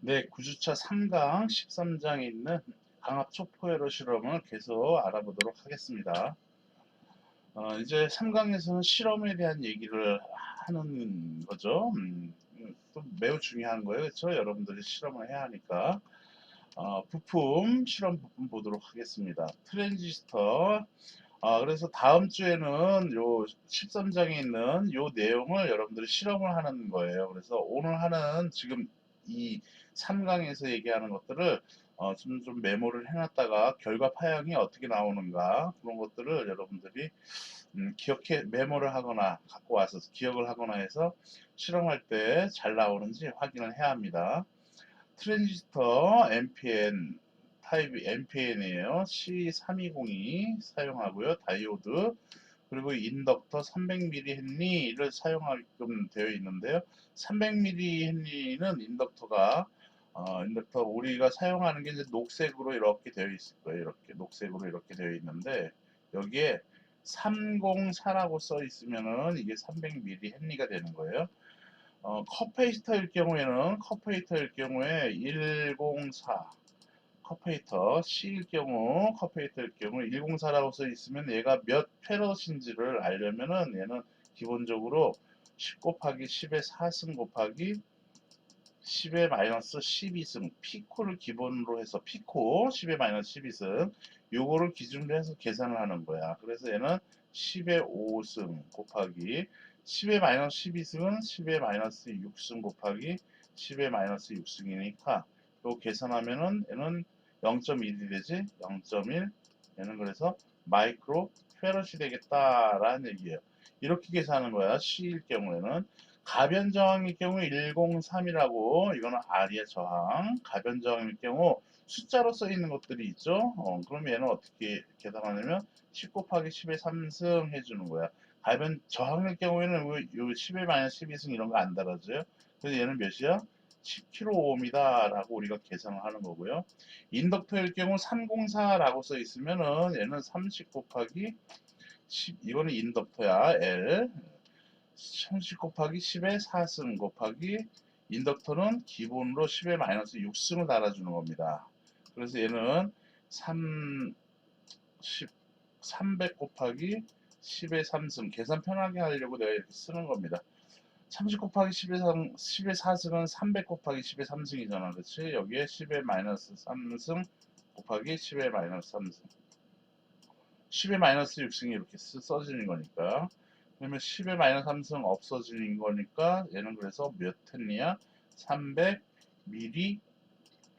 네, 구주차 3강 13장에 있는 강압 초포에러 실험을 계속 알아보도록 하겠습니다. 어, 이제 3강에서는 실험에 대한 얘기를 하는 거죠. 음, 또 매우 중요한 거예요. 그렇죠? 여러분들이 실험을 해야 하니까. 어, 부품, 실험 부품 보도록 하겠습니다. 트랜지스터. 아, 그래서 다음 주에는 요 13장에 있는 요 내용을 여러분들이 실험을 하는 거예요. 그래서 오늘 하는 지금 이 3강에서 얘기하는 것들을 어, 좀, 좀 메모를 해놨다가 결과 파형이 어떻게 나오는가 그런 것들을 여러분들이 음, 기억해 메모를 하거나 갖고 와서 기억을 하거나 해서 실험할 때 잘 나오는지 확인을 해야 합니다. 트랜지스터 NPN 타입이 NPN이에요. C3202 사용하고요. 다이오드 그리고 인덕터 300mH 헨리를 사용하게끔 되어 있는데요. 300mH 헨리는 인덕터가 어, 인덕터 우리가 사용하는 게 이제 녹색으로 이렇게 되어 있을 거예요. 이렇게 녹색으로 이렇게 되어 있는데 여기에 304라고 써 있으면은 이게 300mH 헨리가 되는 거예요. 어, 컵페이터일 경우에는 컵페이터일 경우에 104 컵페이터 C일 경우 컵페이터일 경우 104라고 써 있으면 얘가 몇 페럿인지를 알려면은 얘는 기본적으로 10 곱하기 10의 4승 곱하기 10의 마이너스 12승 피코를 기본으로 해서 피코 10의 마이너스 12승 요거를 기준으로 해서 계산을 하는 거야. 그래서 얘는 10의 5승 곱하기 10의 마이너스 12승은 10의 마이너스 6승 곱하기 10의 마이너스 6승이니까 요 계산하면은 얘는 0.1이 되지 0.1 얘는 그래서 마이크로 페럿이 되겠다라는 얘기예요. 이렇게 계산하는 거야. C일 경우에는 가변 저항일 경우 103이라고 이거는 R이야 저항. 가변 저항일 경우 숫자로 써 있는 것들이 있죠. 어, 그럼 얘는 어떻게 계산하냐면 10 곱하기 10의 3승 해주는 거야. 가변 저항일 경우에는 요 10의 마이너스 12승 이런 거 안 달아줘요. 그래서 얘는 몇이야? 10kΩ이다 라고 우리가 계산을 하는 거고요. 인덕터일 경우 304라고 써 있으면은 얘는 30 곱하기 10, 이거는 인덕터야. L. 30 곱하기 10의 4승 곱하기 인덕터는 기본으로 10의 마이너스 6승을 달아주는 겁니다. 그래서 얘는 3, 10, 300 곱하기 10의 3승 계산 편하게 하려고 내가 이렇게 쓰는 겁니다. 30 곱하기 10의 3, 10의 4승은 300 곱하기 10의 3승이잖아. 그렇지? 여기에 10의 마이너스 3승 곱하기 10의 마이너스 3승. 10의 마이너스 6승이 이렇게 쓰, 써지는 거니까. 그러면 10의 마이너스 3승 없어지는 거니까 얘는 그래서 몇 헨리야? 300 미리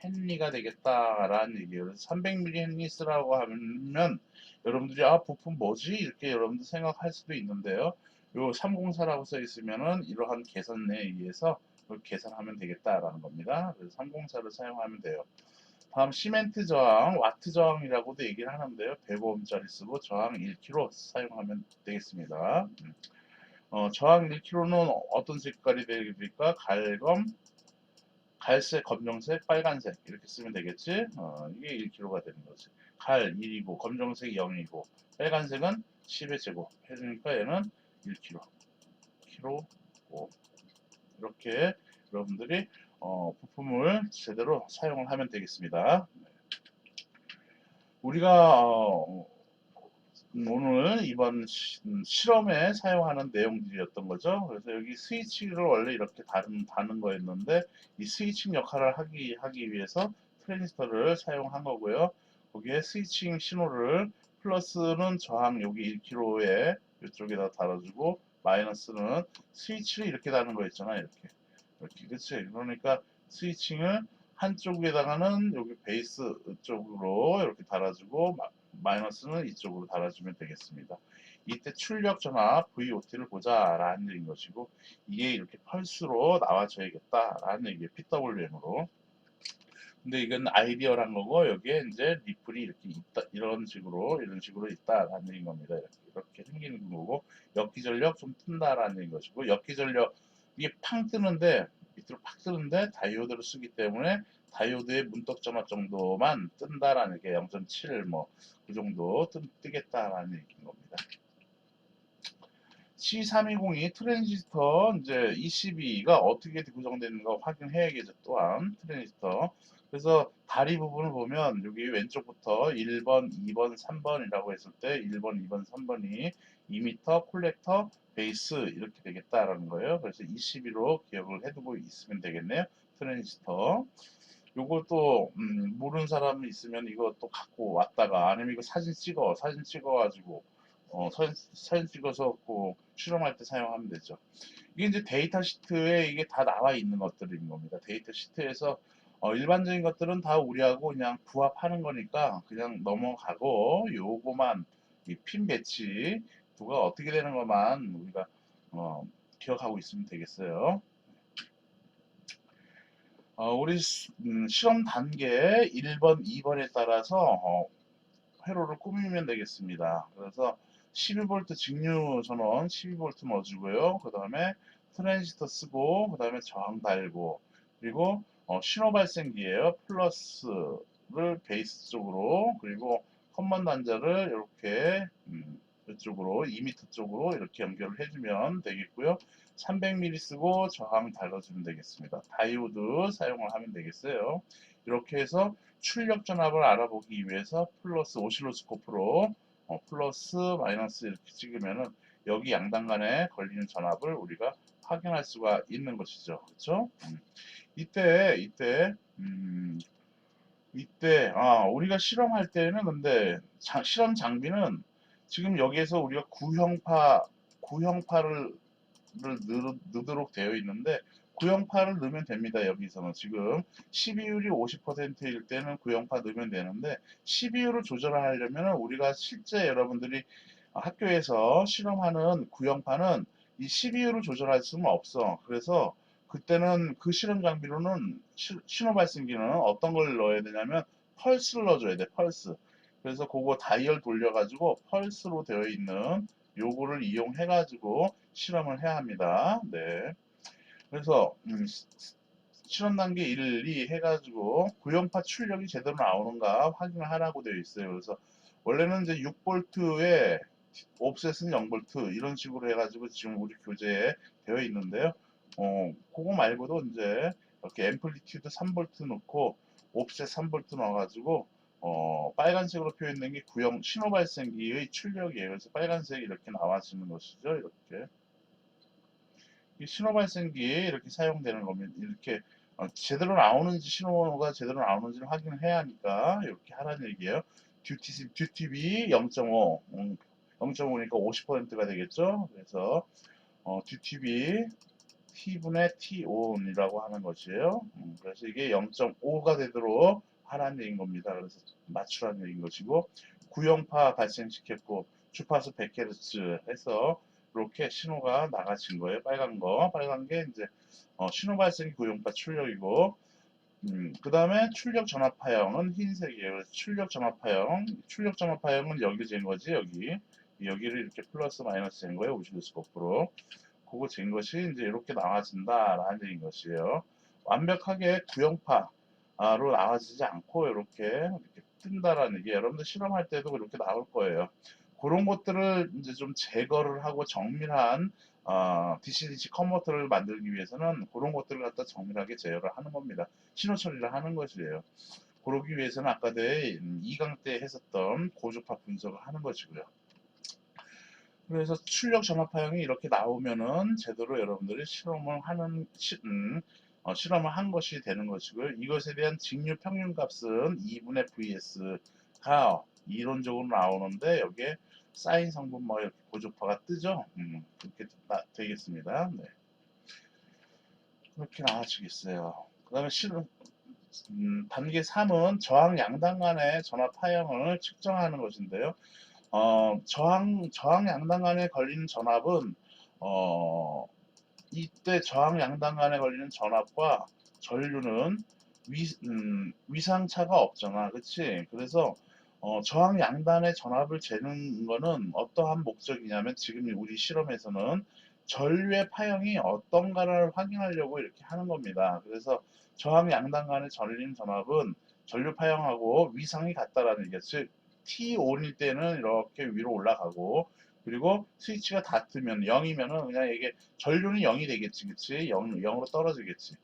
헨리가 되겠다라는 얘기예요. 그래서 300 미리 헨리 쓰라고 하면 여러분들이 아 부품 뭐지? 이렇게 여러분들 생각할 수도 있는데요. 요 304라고 써 있으면은 이러한 계산에 의해서 계산하면 되겠다라는 겁니다. 그래서 304를 사용하면 돼요. 다음 시멘트 저항, 와트 저항이라고도 얘기를 하는데요. 105ohm짜리 쓰고 저항 1kg 사용하면 되겠습니다. 음. 어, 저항 1kg는 어떤 색깔이 되겠습니까? 갈검, 갈색, 검정색, 빨간색 이렇게 쓰면 되겠지? 어, 이게 1kg가 되는 거지. 갈 1이고 검정색 0이고 빨간색은 10의 제곱 해주니까 얘는 1kg, kg 5 이렇게 여러분들이 어, 부품을 제대로 사용을 하면 되겠습니다. 우리가 어, 오늘 이번 실험에 사용하는 내용들이었던 거죠. 그래서 여기 스위치를 원래 이렇게 다는, 다는 거였는데 이 스위칭 역할을 하기, 하기 위해서 트랜지스터를 사용한 거고요. 거기에 스위칭 신호를 플러스는 저항 여기 1kg에 이쪽에다 달아주고 마이너스는 스위치를 이렇게 다는 거 있잖아 이렇게 이렇게 그치 그러니까 스위칭을 한쪽에다가는 여기 베이스 쪽으로 이렇게 달아주고 마, 마이너스는 이쪽으로 달아주면 되겠습니다. 이때 출력 전압 VOT를 보자 라는 얘기인 것이고 이게 이렇게 펄스로 나와줘야겠다 라는 얘기예요. PWM으로. 근데 이건 아이디어란 거고 여기에 이제 리플이 이렇게 있다 이런 식으로 이런 식으로 있다라는 얘기인 겁니다. 이렇게, 이렇게 생기는 거고 역기전력 좀 튼다라는 것이고 역기전력 이게 팡 뜨는데 밑으로 팍 뜨는데 다이오드를 쓰기 때문에 다이오드의 문떡 전압 정도만 뜬다라는 게 0.7 뭐 그 정도 뜨, 뜨겠다라는 얘기인 겁니다. C320이 트랜지스터 이제 ECB가 어떻게 구성되는가 확인해야겠죠. 또한 트랜지스터. 그래서 다리 부분을 보면 여기 왼쪽부터 1번, 2번, 3번이라고 했을 때 1번, 2번, 3번이 2m 콜렉터 베이스 이렇게 되겠다라는 거예요. 그래서 22로 기억을 해두고 있으면 되겠네요. 트랜지스터. 또 음, 모르는 사람이 있으면 또 갖고 왔다가 아니면 이거 사진 찍어 사진 찍어가지고 어, 사진, 사진 찍어서 그 실험할 때 사용하면 되죠. 이게 이제 데이터 시트에 이게 다 나와 있는 것들인 겁니다. 데이터 시트에서 어, 일반적인 것들은 다 우리하고 그냥 부합하는 거니까 그냥 넘어가고 요거만 이핀 배치 두가 어떻게 되는 것만 우리가 어, 기억하고 있으면 되겠어요. 어, 우리 시- 음, 실험 단계 1번, 2번에 따라서 어, 회로를 꾸미면 되겠습니다. 그래서 12V 직류 전원 12V 넣어주고요. 그 다음에 트랜지스터 쓰고 그 다음에 저항 달고 그리고 어, 신호 발생기예요. 플러스를 베이스 쪽으로 그리고 컴먼 단자를 이렇게 음, 이쪽으로 2m 쪽으로 이렇게 연결을 해주면 되겠고요. 300mm 쓰고 저항 달아주면 되겠습니다. 다이오드 사용을 하면 되겠어요. 이렇게 해서 출력 전압을 알아보기 위해서 플러스 오실로스코프로 어, 플러스 마이너스 이렇게 찍으면은 여기 양단 간에 걸리는 전압을 우리가 확인할 수가 있는 것이죠. 그렇죠? 음. 이때 이때 음, 이때 아 우리가 실험할 때는 근데 자- 실험 장비는 지금 여기에서 우리가 구형파 구형파를 를 넣, 넣도록 되어 있는데 구형파를 넣으면 됩니다. 여기서는 지금 12율이 50%일 때는 구형파 넣으면 되는데 12율을 조절하려면 우리가 실제 여러분들이 학교에서 실험하는 구형파는 이 12율을 조절할 수는 없어. 그래서 그때는 그 실험 장비로는 시- 신호 발생기는 어떤 걸 넣어야 되냐면 펄스를 넣어줘야 돼. 펄스. 그래서 그거 다이얼 돌려가지고 펄스로 되어 있는 요거를 이용해 가지고 실험을 해야 합니다. 네. 그래서 음, 시- 실험 단계 1, 2 해가지고 구형파 출력이 제대로 나오는가 확인을 하라고 되어 있어요. 그래서 원래는 이제 6볼트에 옵셋은 0볼트 이런 식으로 해가지고 지금 우리 교재에 되어 있는데요. 어, 그거 말고도 이제 이렇게 앰플리튜드 3볼트 넣고 옵셋 3볼트 넣어가지고 어, 빨간색으로 표현된 게 구형 신호 발생기의 출력이에요. 그래서 빨간색이 이렇게 나와지는 것이죠. 이렇게. 이 신호 발생기에 이렇게 사용되는 겁니다. 이렇게 어, 제대로 나오는지 신호가 제대로 나오는지를 확인을 해야 하니까 이렇게 하라는 얘기예요. 듀티 듀티비 0.5 음, 0.5니까 50%가 되겠죠. 그래서 어, 듀티비 T분의 T5이라고 하는 것이에요. 음, 그래서 이게 0.5가 되도록 하라는 얘기인 겁니다. 그래서 맞추라는 얘기인 것이고 구형파 발생시켰고 주파수 100Hz 해서 이렇게 신호가 나가진 거예요. 빨간 거. 빨간 게 이제 어, 신호 발생기 구형파 출력이고 음, 그 다음에 출력 전압파형은 흰색이에요. 그래서 출력 전압파형, 출력 전압파형은 여기 잰 거지, 여기. 여기를 이렇게 플러스 마이너스 잰 거예요, 오실로스코프로. 잰 것이 이제 이렇게 나와진다라는 얘기인 것이에요. 완벽하게 구형파로 나와지지 않고 이렇게, 이렇게 뜬다라는 게 여러분들 실험할 때도 이렇게 나올 거예요. 그런 것들을 이제 좀 제거를 하고 정밀한 어, DC-DC 컨버터를 만들기 위해서는 그런 것들을 갖다 정밀하게 제어를 하는 겁니다. 신호 처리를 하는 것이에요. 그러기 위해서는 아까 내 2강 때 했었던 고주파 분석을 하는 것이고요. 그래서 출력 전압파형이 이렇게 나오면은 제대로 여러분들이 실험을 하는 시, 음, 어, 실험을 한 것이 되는 것이고요. 이것에 대한 직류 평균값은 2분의 VS가 이론적으로 나오는데 여기에 사인 성분 뭐 이렇게 고주파가 뜨죠. 음, 그렇게 나- 되겠습니다. 네. 그렇게 나와지겠어요. 그 다음에 실험 음, 단계 3은 저항 양단 간의 전압 파형을 측정하는 것인데요. 어, 저항, 저항 양단 간에 걸리는 전압은, 어, 이때 저항 양단 간에 걸리는 전압과 전류는 위, 음, 위상차가 없잖아. 그치? 그래서, 어, 저항 양단의 전압을 재는 거는 어떠한 목적이냐면 지금 우리 실험에서는 전류의 파형이 어떤가를 확인하려고 이렇게 하는 겁니다. 그래서 저항 양단 간의 전림 전압은 전류 파형하고 위상이 같다라는 얘기죠. 즉 T 온일 때는 이렇게 위로 올라가고 그리고 스위치가 다 뜨면 0이면은 그냥 이게 전류는 0이 되겠지, 그치? 0, 0으로 떨어지겠지.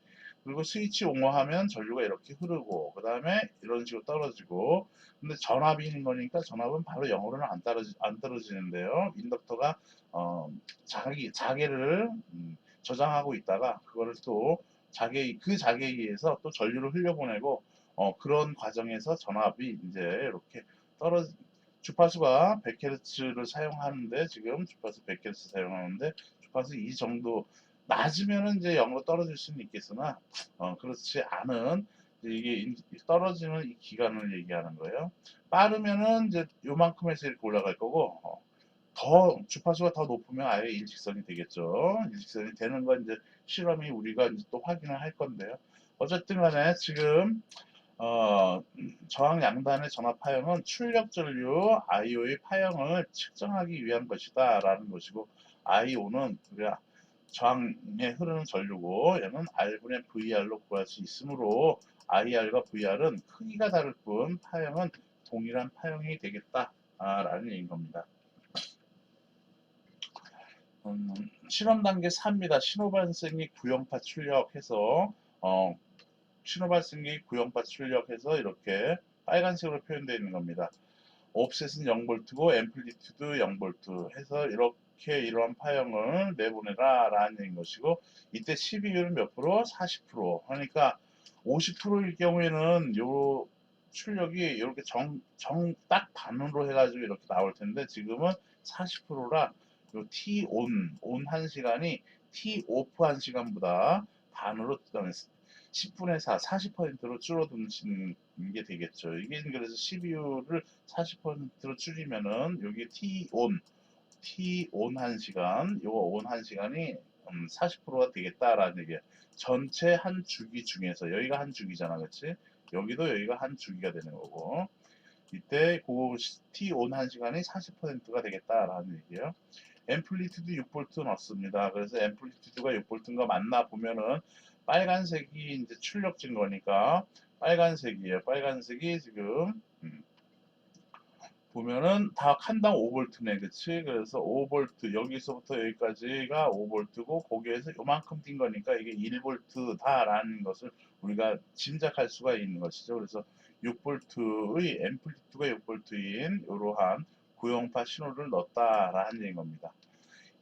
그리고 스위치 옹호하면 전류가 이렇게 흐르고, 그 다음에 이런 식으로 떨어지고, 근데 전압이 있는 거니까 전압은 바로 0으로는 안, 떨어지, 안 떨어지는데요. 인덕터가, 어, 자기, 자개를, 음, 저장하고 있다가, 그거를 또 자개, 그 자개에 의해서 또 전류를 흘려보내고, 어, 그런 과정에서 전압이 이제 이렇게 떨어지, 주파수가 100Hz를 사용하는데 지금 주파수 100Hz 사용하는데 주파수 이 정도 낮으면은 이제 0으로 떨어질 수는 있겠으나 어, 그렇지 않은 이게 인- 떨어지는 이 기간을 얘기하는 거예요. 빠르면은 이제 요만큼에서 이렇게 올라갈 거고 어, 더 주파수가 더 높으면 아예 일직선이 되겠죠. 일직선이 되는 건 이제 실험이 우리가 이제 또 확인을 할 건데요. 어쨌든 간에 지금 어, 저항 양단의 전압 파형은 출력 전류 IO의 파형을 측정하기 위한 것이다 라는 것이고 IO는 우리가 저항에 흐르는 전류고 얘는 R분의 VR로 구할 수 있으므로 IR과 VR은 크기가 다를 뿐 파형은 동일한 파형이 되겠다 라는 얘기인 겁니다. 음, 실험 단계 3입니다. 신호 발생이 구형파 출력해서 어, 신호발생기 구형파 출력해서 이렇게 빨간색으로 표현되어 있는 겁니다. 옵셋은 0V고 앰플리튜드 0V 해서 이렇게 이러한 파형을 내보내라 라는 얘기인 것이고 이때 12율은 몇 프로? 40% 그러니까 50%일 경우에는 요 출력이 이렇게 정, 정, 딱 반으로 해가지고 이렇게 나올 텐데 지금은 40%라 요 T on, on 한 시간이 T off 한 시간보다 반으로 10분의 4, 40%로 줄어드는 게 되겠죠. 이게 그래서 12유를 40%로 줄이면은 여기 T on, T on 한 시간, 요거 on 한 시간이 음, 40%가 되겠다라는 얘기예요. 전체 한 주기 중에서 여기가 한 주기잖아, 그렇지? 여기도 여기가 한 주기가 되는 거고 이때 그 T on 한 시간이 40%가 되겠다라는 얘기예요. 앰플리튜드 6V 넣습니다. 그래서 앰플리튜드가 6V인 거 맞나 보면은 빨간색이 이제 출력진 거니까 빨간색이에요. 빨간색이 지금 음, 보면은 다 칸당 5V네, 그치? 그래서 5V 여기서부터 여기까지가 5V고 거기에서 요만큼 뛴 거니까 이게 1V다라는 것을 우리가 짐작할 수가 있는 것이죠. 그래서 6V의 앰플리튜드가 6V인 이러한 구형파 신호를 넣었다 라는 얘기인 겁니다.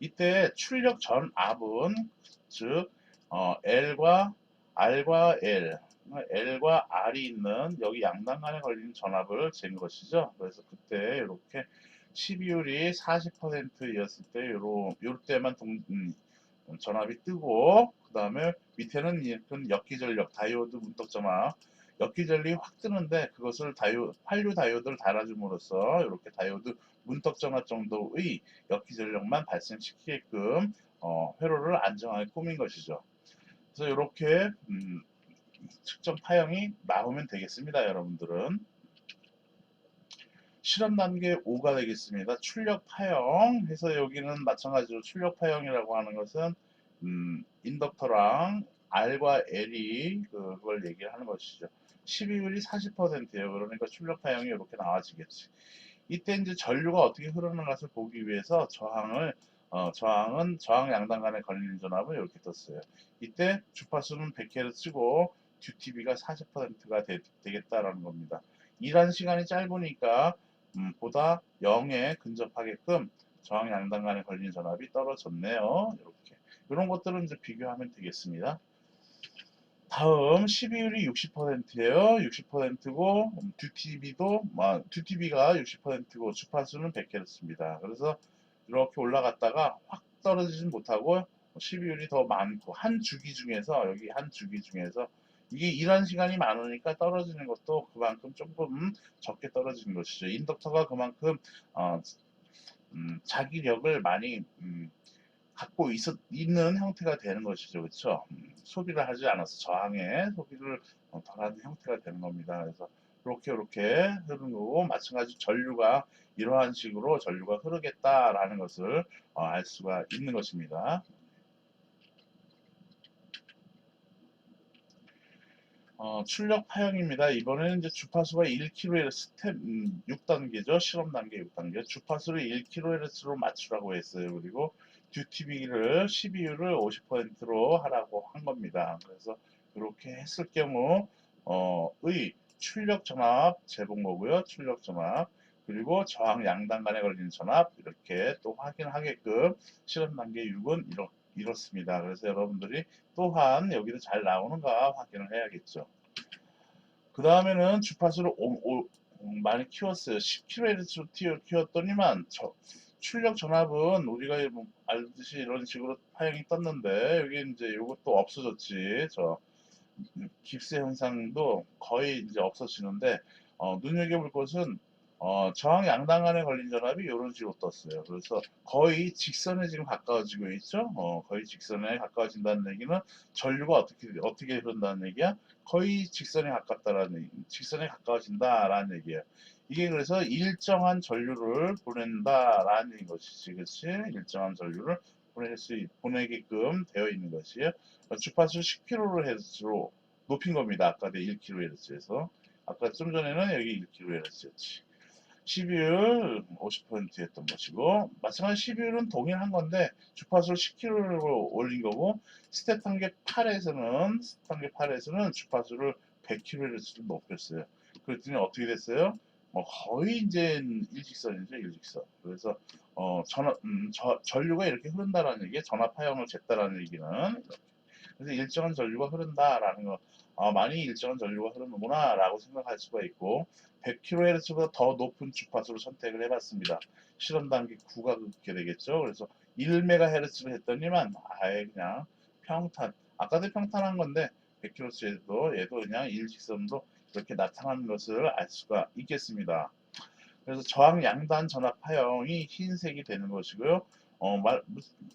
이때 출력 전 압은 즉 어, L과 R과 L, L과 R이 있는 여기 양단 간에 걸리는 전압을 잰 것이죠. 그래서 그때 이렇게 12율이 40%였을 때 요로 요 때만 동, 음, 전압이 뜨고 그 다음에 밑에는 역기전력 다이오드 문턱 전압 역기전력이 확 뜨는데 그것을 다이오, 환류 다이오드를 달아줌으로써 이렇게 다이오드 문턱 전압 정도의 역기전력만 발생시키게끔 어, 회로를 안정하게 꾸민 것이죠. 그래서 이렇게 음, 측정 파형이 나오면 되겠습니다. 여러분들은 실험 단계 5가 되겠습니다. 출력 파형 해서 여기는 마찬가지로 출력 파형이라고 하는 것은 음, 인덕터랑 R과 L이 그걸 얘기를 하는 것이죠. 12율이 40%예요. 그러니까 출력 파형이 이렇게 나와지겠지. 이때 이제 전류가 어떻게 흐르는 것을 보기 위해서 저항을 어, 저항은 저항 양단 간에 걸리는 전압을 이렇게 떴어요. 이때 주파수는 100Hz고 듀티비가 40%가 되, 겠다라는 겁니다. 일한 시간이 짧으니까 음, 보다 0에 근접하게끔 저항 양단 간에 걸리는 전압이 떨어졌네요. 이렇게 이런 것들은 이제 비교하면 되겠습니다. 다음 12율이 60%예요. 60%고 음, 듀티비도 뭐, 듀티비가 60%고 주파수는 100Hz입니다. 그래서 이렇게 올라갔다가 확 떨어지진 못하고 12율이 더 많고 한 주기 중에서 여기 한 주기 중에서 이게 일한 시간이 많으니까 떨어지는 것도 그만큼 조금 적게 떨어지는 것이죠. 인덕터가 그만큼 어, 음, 자기력을 많이 음, 갖고 있었, 있는 형태가 되는 것이죠. 그렇죠? 음, 소비를 하지 않아서 저항에 소비를 어, 덜하는 형태가 되는 겁니다. 그래서 이렇게 이렇게 흐르는 거고 마찬가지 전류가 이러한 식으로 전류가 흐르겠다라는 것을 어, 알 수가 있는 것입니다. 어, 출력 파형입니다. 이번에는 이제 주파수가 1kHz 스텝 음, 6단계죠. 실험 단계 6단계. 주파수를 1kHz로 맞추라고 했어요. 그리고 듀티비를 12U를 50%로 하라고 한 겁니다. 그래서 이렇게 했을 경우 어, 의 출력 전압 재본 거고요. 출력 전압 그리고 저항 양단 간에 걸리는 전압 이렇게 또 확인하게끔 실험 단계 6은 이렇, 이렇습니다. 그래서 여러분들이 또한 여기도 잘 나오는가 확인을 해야겠죠. 그 다음에는 주파수를 오- 오- 음, 많이 키웠어요. 10kHz로 키웠더니만 저, 출력 전압은 우리가 뭐 알듯이 이런 식으로 파형이 떴는데 여기 이제 이것도 없어졌지. 저 음, 깁스 현상도 거의 이제 없어지는데 어, 눈여겨볼 것은 어, 저항 양당 간에 걸린 전압이 이런 식으로 떴어요. 그래서 거의 직선에 지금 가까워지고 있죠. 어, 거의 직선에 가까워진다는 얘기는 전류가 어떻게 어떻게 흐른다는 얘기야? 거의 직선에 가깝다라는 직선에 가까워진다라는 얘기예요. 이게 그래서 일정한 전류를 보낸다라는 것이지, 그렇지? 일정한 전류를 보낼 수 있- 보내게끔 되어 있는 것이에요. 어, 주파수 10kHz로 높인 겁니다. 아까 내 1kHz에서. 아까 좀 전에는 여기 1kHz였지. 12율 50%였던 것이고 마찬가지 12율은 동일한 건데 주파수를 10kHz로 올린 거고 스텝 단계 8에서는 스텝 단계 8에서는 주파수를 100kHz로 높였어요. 그랬더니 어떻게 됐어요? 뭐 거의 이제 일직선이죠, 일직선. 그래서 어, 전압, 음, 저- 전류가 이렇게 흐른다라는 얘기, 전압 파형을 쟀다라는 얘기는. 그래서 일정한 전류가 흐른다라는 거, 어, 많이 일정한 전류가 흐르는구나라고 생각할 수가 있고 100kHz보다 더 높은 주파수를 선택을 해봤습니다. 실험 단계 9가 그렇게 되겠죠. 그래서 1MHz를 했더니만 아예 그냥 평탄, 아까도 평탄한 건데 100kHz도 얘도 그냥 일직선도 이렇게 나타나는 것을 알 수가 있겠습니다. 그래서 저항 양단 전압 파형이 흰색이 되는 것이고요. 어, 말,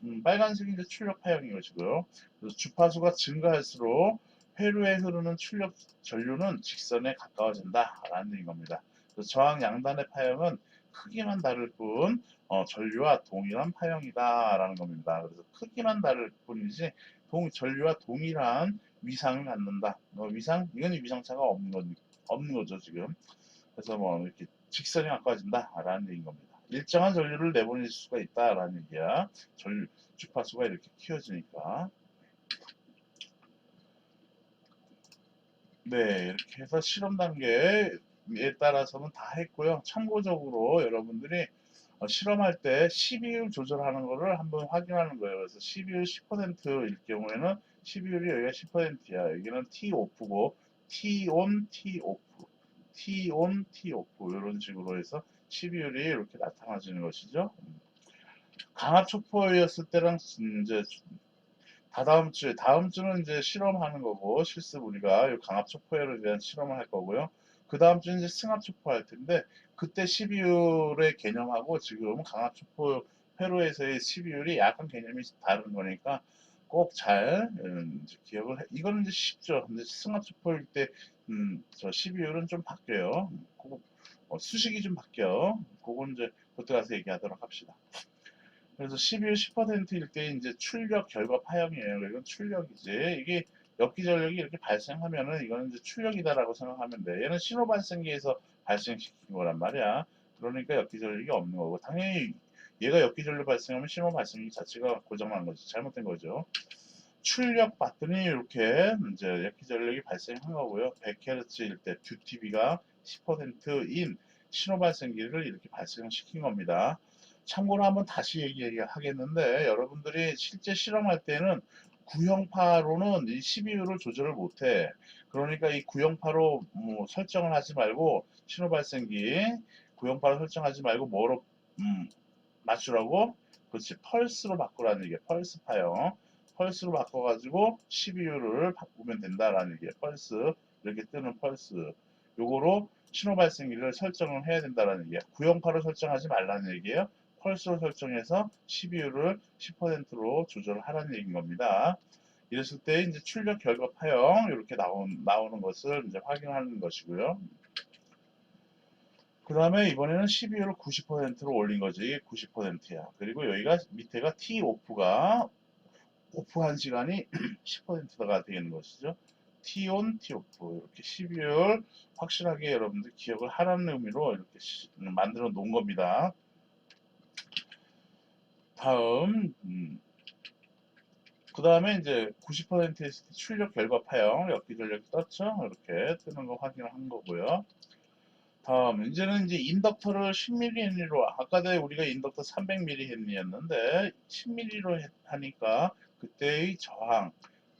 음, 빨간색이 이제 출력 파형인 것이고요. 그래서 주파수가 증가할수록 회로에 흐르는 출력 전류는 직선에 가까워진다라는 얘기인 겁니다. 그래서 저항 양단의 파형은 크기만 다를 뿐 어, 전류와 동일한 파형이다라는 겁니다. 그래서 크기만 다를 뿐이지 동, 전류와 동일한 위상을 갖는다. 어, 위상 이건 위상차가 없는 거 없는 거죠 지금. 그래서 뭐 이렇게 직선에 가까워진다 라는 얘기인 겁니다. 일정한 전류를 내보낼 수가 있다 라는 얘기야. 전류 주파수가 이렇게 키워지니까. 네, 이렇게 해서 실험 단계에 따라서는 다 했고요. 참고적으로 여러분들이 어, 실험할 때 12율 조절하는 거를 한번 확인하는 거예요. 그래서 12율 10%일 경우에는 12율이 여기가 10%야. 여기는 T 오프고 T on, T 오프, T on, T 오프 이런 식으로 해서 12율이 이렇게 나타나지는 것이죠. 강압 촉포였을 때랑 이제 다다음 주에 다음 주는 이제 실험하는 거고 실습 우리가 이 강압 촉포에 대한 실험을 할 거고요. 그 다음 주는 이제 승합 촉포 할 텐데 그때 12율의 개념하고 지금 강압 촉포 회로에서의 12율이 약간 개념이 다른 거니까 꼭잘 음, 기억을 해. 이거는 이제 쉽죠. 근데 승합 촉포일 때 음, 저 12율은 좀 바뀌어요. 그거 어, 수식이 좀 바뀌어. 그건 이제 그때 가서 얘기하도록 합시다. 그래서 12일 10%일 때 이제 출력 결과 파형이에요. 이건 출력이지. 이게 역기 전력이 이렇게 발생하면은 이거는 이제 출력이다라고 생각하면 돼. 얘는 신호 발생기에서 발생시킨 거란 말이야. 그러니까 역기 전력이 없는 거고 당연히 얘가 전력 발생하면 신호 발생기 자체가 고장난 거지. 잘못된 거죠. 출력 봤더니 이렇게 이제 역기 전력이 발생한 거고요. 100Hz일 때 듀티비가 10%인 신호 발생기를 이렇게 발생시킨 겁니다. 참고로 한번 다시 얘기하겠는데 여러분들이 실제 실험할 때는 구형파로는 이 12율을 조절을 못해. 그러니까 이 구형파로 뭐 설정을 하지 말고 신호 발생기 구형파로 설정하지 말고 뭐로 음, 맞추라고? 그렇지 펄스로 바꾸라는 얘기야. 펄스 파형. 펄스로 바꿔가지고 12율을 바꾸면 된다라는 얘기야. 펄스 이렇게 뜨는 펄스. 요거로 신호 발생기를 설정을 해야 된다라는 얘기야. 구형파로 설정하지 말라는 얘기예요. 펄스로 설정해서 12율을 10%로 조절을 하라는 얘기인 겁니다. 이랬을 때 이제 출력 결과 파형 이렇게 나온, 나오는 것을 이제 확인하는 것이고요. 그 다음에 이번에는 12율을 90%로 올린 거지. 90%야. 그리고 여기가 밑에가 T 오프가 오프한 시간이 10%가 되는 것이죠. T온, T오프 이렇게 12월 확실하게 여러분들 기억을 하라는 의미로 이렇게 시- 음, 만들어 놓은 겁니다. 다음 그 다음에 이제 90% 했을 때 출력 결과 파형 엽기 전력이 떴죠. 이렇게 뜨는 거 확인을 한 거고요. 다음 이제는 이제 인덕터를 10mm로 아까도 우리가 인덕터 300mm였는데 10mm로 하니까 그때의 저항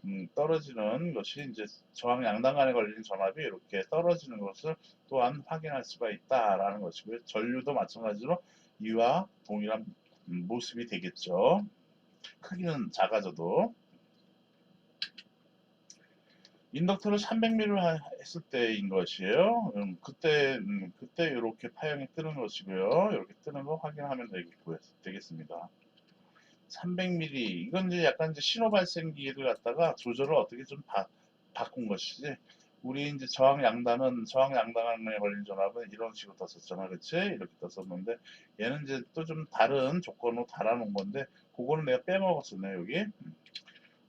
음, 떨어지는 것이 이제 저항 양당 간에 걸리는 전압이 이렇게 떨어지는 것을 또한 확인할 수가 있다라는 것이고요. 전류도 마찬가지로 이와 동일한 음, 모습이 되겠죠. 크기는 작아져도 인덕터를 300mm로 했을 때인 것이에요. 음, 그때 음, 그때 이렇게 파형이 뜨는 것이고요. 이렇게 뜨는 거 확인하면 되겠고요. 되겠습니다. 300mm 이건 이제 약간 이제 신호 발생기를 갖다가 조절을 어떻게 좀 바, 바꾼 것이지. 우리 이제 저항 양단은 저항 양단에 걸린 전압은 이런 식으로 떴었잖아, 그렇지? 이렇게 떴었는데 얘는 이제 또 좀 다른 조건으로 달아놓은 건데 그거는 내가 빼먹었었네 여기.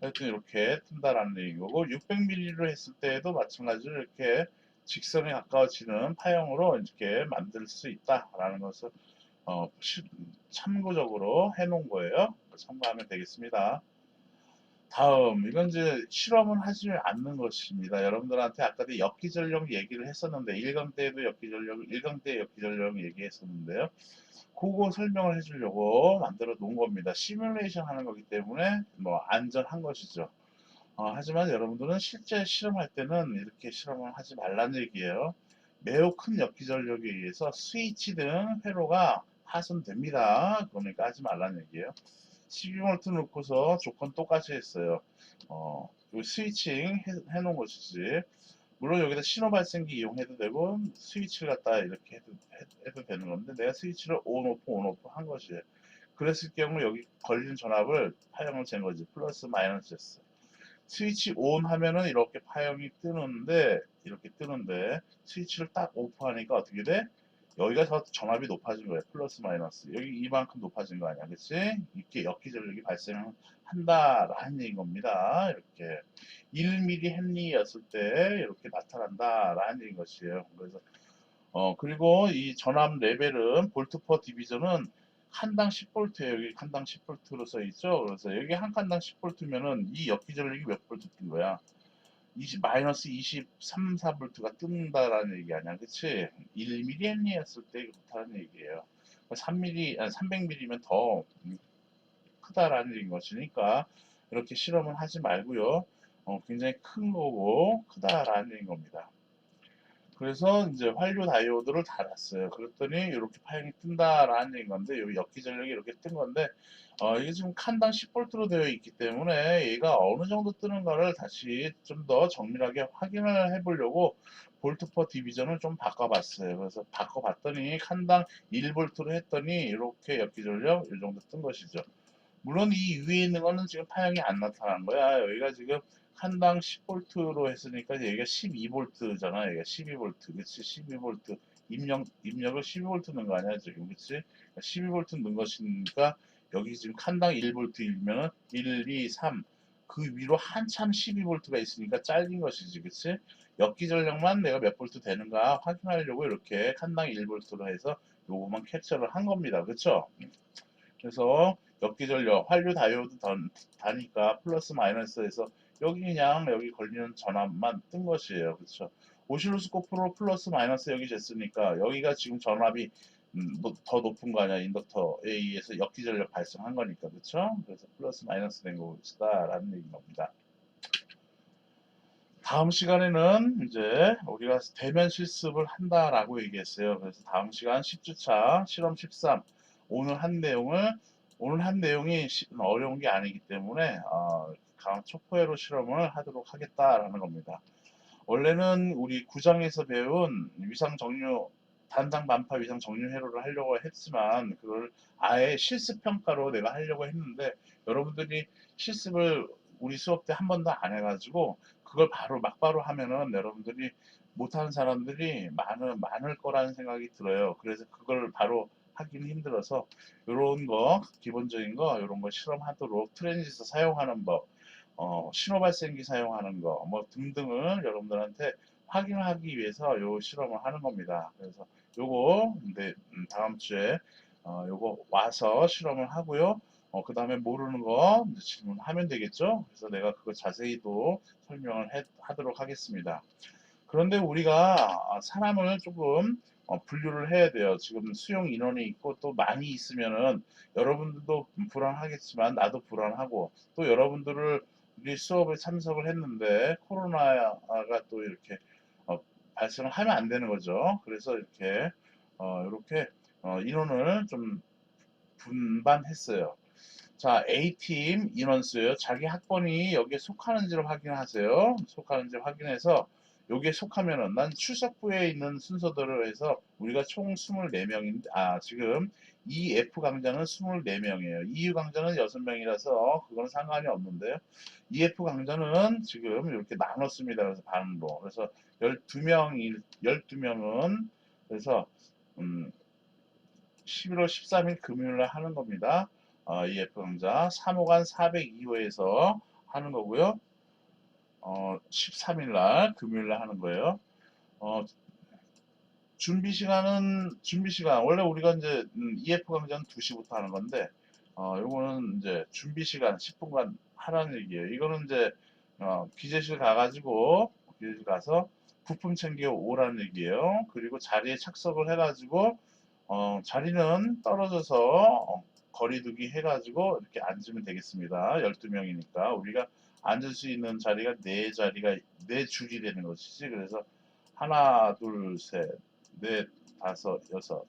음. 하여튼 이렇게 뜬다라는 얘기인 거고 600mm로 했을 때에도 마찬가지로 이렇게 직선에 가까워지는 파형으로 이렇게 만들 수 있다라는 것을 어, 시- 참고적으로 해놓은 거예요. 참고하면 되겠습니다. 다음 이건 이제 실험은 하지 않는 것입니다. 여러분들한테 아까도 엽기 전력 얘기를 했었는데 1강 때에도 엽기 전력, 1강 때 엽기 전력 얘기했었는데요. 그거 설명을 해주려고 만들어 놓은 겁니다. 시뮬레이션 하는 거기 때문에 뭐 안전한 것이죠. 어, 하지만 여러분들은 실제 실험할 때는 이렇게 실험을 하지 말라는 얘기예요. 매우 큰 엽기 전력에 의해서 스위치 등 회로가 하선됩니다. 그러니까 하지 말라는 얘기예요. 12V 놓고서 조건 똑같이 했어요. 어, 요 스위칭 해, 해놓은 것이지. 물론 여기다 신호 발생기 이용해도 되고 스위치를 갖다 이렇게 해도, 해- 해도 되는 건데 내가 스위치를 온 오프 온 오프 한 것이에요. 그랬을 경우 여기 걸린 전압을 파형을 잰 거지. 플러스 마이너스였어. 스위치 온 하면은 이렇게 파형이 뜨는데 이렇게 뜨는데 스위치를 딱 오프 하니까 어떻게 돼? 여기가 더 전압이 높아진 거예요. 플러스 마이너스. 여기 이만큼 높아진 거 아니야. 그치? 이렇게 역기전력이 발생한다라는 얘기인 겁니다. 이렇게 1mm 헨리였을 때 이렇게 나타난다라는 얘기인 것이에요. 그래서 어 그리고 이 전압 레벨은 볼트 퍼 디비전은 칸당 10볼트예요. 여기 칸당 10볼트로 써 있죠. 그래서 여기 한 칸당 10볼트면은 이 역기전력이 몇 볼트 뜬 거야? 20 마이너스 23, 4볼트가 뜬다라는 얘기 아니야, 그치? 1mm 헨리였을 때 그렇다는 얘기예요. 3mm, 아니 300mm면 더 음, 크다라는 얘기인 것이니까 이렇게 실험을 하지 말고요. 어, 굉장히 큰 거고 크다라는 얘기인 겁니다. 그래서 이제 환류 다이오드를 달았어요. 그랬더니 이렇게 파형이 뜬다라는 얘기인 건데 여기 역기전력이 이렇게 뜬 건데 어, 이게 지금 칸당 10볼트로 되어 있기 때문에 얘가 어느 정도 뜨는가를 다시 좀 더 정밀하게 확인을 해보려고 볼트 퍼 디비전을 좀 바꿔봤어요. 그래서 바꿔봤더니 칸당 1볼트로 했더니 이렇게 역기전력 이 정도 뜬 것이죠. 물론 이 위에 있는 거는 지금 파형이 안 나타난 거야. 여기가 지금 칸당 10볼트로 했으니까 여기가 12볼트잖아. 여기가 12볼트. 그치? 12볼트. 입력, 입력을 12볼트 넣은 거 아니야, 지금. 그치? 12볼트 넣은 것이니까 여기 지금 칸당 1볼트이면은 1, 2, 3. 그 위로 한참 12볼트가 있으니까 잘린 것이지. 그치? 역기전력만 내가 몇 볼트 되는가 확인하려고 이렇게 칸당 1볼트로 해서 요거만 캡처를 한 겁니다. 그쵸? 그래서 역기전력, 환류 다이오드 던- 다니까 플러스 마이너스에서 여기 그냥 여기 걸리는 전압만 뜬 것이에요. 그렇죠? 오실로스코프로 플러스 마이너스 여기 쟀으니까 여기가 지금 전압이 음, 노- 더 높은 거 아니야 인덕터에 의해서 역기전력 발생한 거니까 그렇죠? 그래서 플러스 마이너스 된 것이다 라는 얘기인 겁니다. 다음 시간에는 이제 우리가 대면 실습을 한다라고 얘기했어요. 그래서 다음 시간 10주차 실험 13 오늘 한 내용을 오늘 한 내용이 시- 어려운 게 아니기 때문에 어, 강한 초포회로 실험을 하도록 하겠다라는 겁니다. 원래는 우리 구장에서 배운 위상 정류 단장 반파 위상 정류 회로를 하려고 했지만 그걸 아예 실습 평가로 내가 하려고 했는데 여러분들이 실습을 우리 수업 때 한 번도 안 해가지고 그걸 바로 막바로 하면은 여러분들이 못하는 사람들이 많을 많을 거라는 생각이 들어요. 그래서 그걸 바로 하기는 힘들어서 이런 거 기본적인 거 이런 거 실험하도록 트랜지스터 사용하는 법 어, 신호 발생기 사용하는 거, 뭐 등등을 여러분들한테 확인하기 위해서 요 실험을 하는 겁니다. 그래서 요거 근데 음, 다음 주에 어, 요거 와서 실험을 하고요. 어, 그 다음에 모르는 거 질문하면 되겠죠. 그래서 내가 그거 자세히 또 설명을 해- 하도록 하겠습니다. 그런데 우리가 아, 사람을 조금 어, 분류를 해야 돼요. 지금 수용 인원이 있고 또 많이 있으면은 여러분들도 불안하겠지만 나도 불안하고 또 여러분들을 우리 수업에 참석을 했는데 코로나가 또 이렇게 어, 발생을 하면 안 되는 거죠. 그래서 이렇게 어, 이렇게 어, 인원을 좀 분반했어요. 자, A팀 인원수요. 자기 학번이 여기에 속하는지를 확인하세요. 속하는지 확인해서 여기에 속하면은 난 출석부에 있는 순서대로 해서 우리가 총 24명인데 아 지금 이 F 강좌는 24명이에요. EU 강좌는 6명이라서 그건 상관이 없는데요. EF 강좌는 지금 이렇게 나눴습니다. 그래서 반으로. 그래서 12명이 12명은 그래서 음 11월 13일 금요일 날 하는 겁니다. 어, EF 강좌 3호간 402호에서 하는 거고요. 어, 13일 날 금요일 날 하는 거예요. 어, 준비 시간은 준비 시간 원래 우리가 이제 음, EF 강좌는 2시부터 하는 건데 어, 요거는 이제 준비 시간 10분간 하라는 얘기예요. 이거는 이제 어, 기재실 가가지고 기재실 가서 부품 챙겨 오라는 얘기예요. 그리고 자리에 착석을 해가지고 어, 자리는 떨어져서 어, 거리두기 해가지고 이렇게 앉으면 되겠습니다. 12명이니까 우리가 앉을 수 있는 자리가 네 자리가 네 줄이 되는 것이지. 그래서 하나, 둘, 셋, 넷, 다섯, 여섯,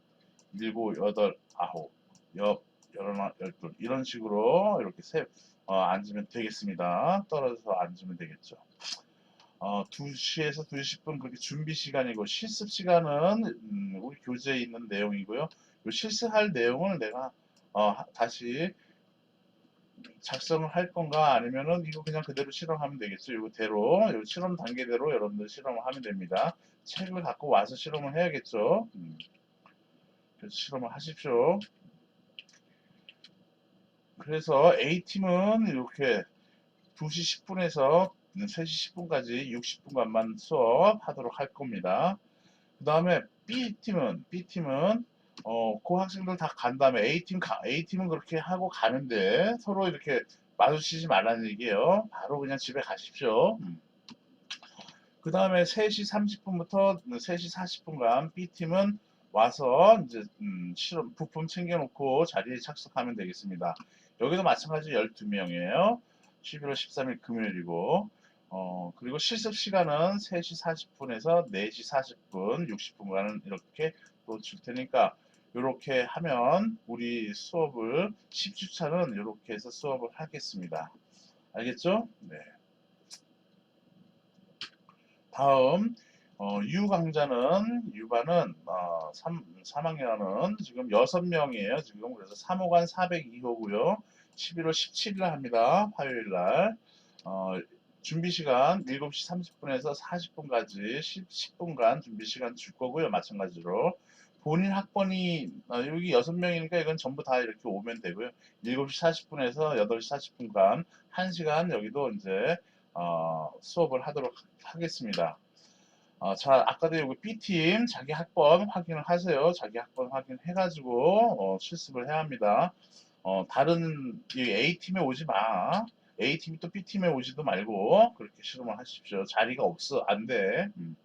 일곱, 여덟, 아홉, 여, 열하나, 열둘 이런 식으로 이렇게 세 어, 앉으면 되겠습니다. 떨어져서 앉으면 되겠죠. 어, 2시에서 2시 10분 그렇게 준비 시간이고 실습 시간은 음, 우리 교재에 있는 내용이고요. 요 실습할 내용을 내가 어, 하- 다시 작성을 할 건가 아니면은 이거 그냥 그대로 실험하면 되겠죠. 이거대로 요 실험 단계대로 여러분들 실험을 하면 됩니다. 책을 갖고 와서 실험을 해야겠죠. 음. 그래서 실험을 하십시오. 그래서 A팀은 이렇게 2시 10분에서 3시 10분까지 60분간만 수업하도록 할 겁니다. 그 다음에 B팀은 B팀은 어, 그 학생들 다 간 다음에 A팀 가, A팀은 그렇게 하고 가는데 서로 이렇게 마주치지 말라는 얘기예요. 바로 그냥 집에 가십시오. 그 다음에 3시 30분부터 3시 40분간 B팀은 와서 이제 음, 실험 부품 챙겨놓고 자리에 착석하면 되겠습니다. 여기도 마찬가지 12명이에요. 11월 13일 금요일이고 어, 그리고 실습 시간은 3시 40분에서 4시 40분, 60분간은 이렇게 또 줄 테니까 이렇게 하면 우리 수업을 10주차는 이렇게 해서 수업을 하겠습니다. 알겠죠? 네. 다음 어, 유 강좌는 유반은 어, 3, 3학년은 지금 6명이에요. 지금 그래서 3호간 402호고요. 11월 17일 날 합니다. 화요일 날. 어, 준비 시간 7시 30분에서 40분까지 10, 분간 준비 시간 줄 거고요. 마찬가지로 본인 학번이 어, 여기 6명이니까 이건 전부 다 이렇게 오면 되고요. 7시 40분에서 8시 40분간 1시간 여기도 이제 어, 수업을 하도록 하겠습니다. 어, 자, 아까도 여기 B팀 자기 학번 확인을 하세요. 자기 학번 확인해가지고 어, 실습을 해야 합니다. 어, 다른 이 A팀에 오지 마. A팀이 또 B팀에 오지도 말고 그렇게 실험을 하십시오. 자리가 없어. 안 돼. 음,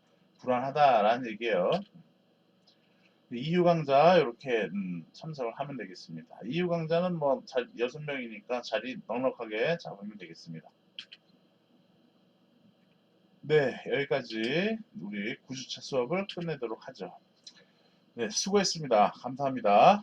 불안하다라는 얘기예요. EU 강좌 이렇게 음, 참석을 하면 되겠습니다. EU 강좌는 뭐 자, 6명이니까 자리 넉넉하게 잡으면 되겠습니다. 네, 여기까지 우리 9주차 수업을 끝내도록 하죠. 네, 수고했습니다. 감사합니다.